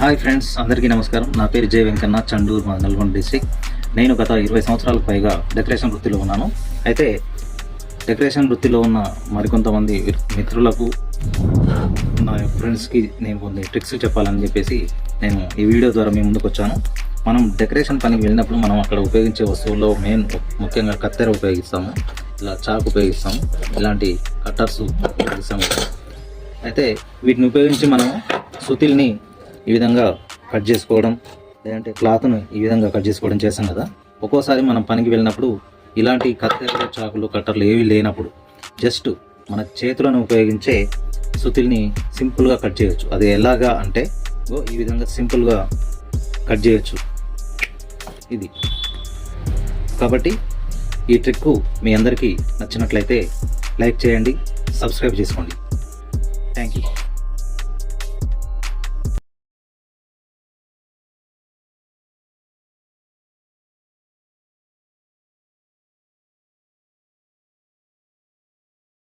Hi friends అందరికీ నమస్కారం. నా పేరు జయ వెంకన్న చండూరు మా నల్గొండ డిస్ట్రిక్ట్. నేను గత ఇరవై సంవత్సరాలకు పైగా డెకరేషన్ వృత్తిలో ఉన్నాను. అయితే డెకరేషన్ వృత్తిలో ఉన్న మరికొంతమంది మిత్రులకు నా ఫ్రెండ్స్కి నేను కొన్ని ట్రిక్స్ చెప్పాలని చెప్పేసి నేను ఈ వీడియో ద్వారా మీ ముందుకు వచ్చాను. మనం డెకరేషన్ పనికి వెళ్ళినప్పుడు మనం అక్కడ ఉపయోగించే వస్తువుల్లో మెయిన్ ముఖ్యంగా కత్తెర ఉపయోగిస్తాము. ఇలా చాకు ఉపయోగిస్తాము. ఇలాంటి కట్టర్స్ ఉపయోగిస్తాము. అయితే వీటిని ఉపయోగించి మనం సుతిల్ని ఈ విధంగా కట్ చేసుకోవడం లేదంటే క్లాత్ను ఈ విధంగా కట్ చేసుకోవడం చేస్తాం కదా. ఒక్కోసారి మనం పనికి వెళ్ళినప్పుడు ఇలాంటి కత్తెరలు చాకులు కట్టర్లు ఏవి లేనప్పుడు జస్ట్ మన చేతులను ఉపయోగించే సుతిల్ని సింపుల్గా కట్ చేయొచ్చు. అది ఎలాగా అంటే ఈ విధంగా సింపుల్గా కట్ చేయొచ్చు. ఇది. కాబట్టి ఈ ట్రిక్ మీ అందరికీ నచ్చినట్లయితే లైక్ చేయండి సబ్స్క్రైబ్ చేసుకోండి. Thank you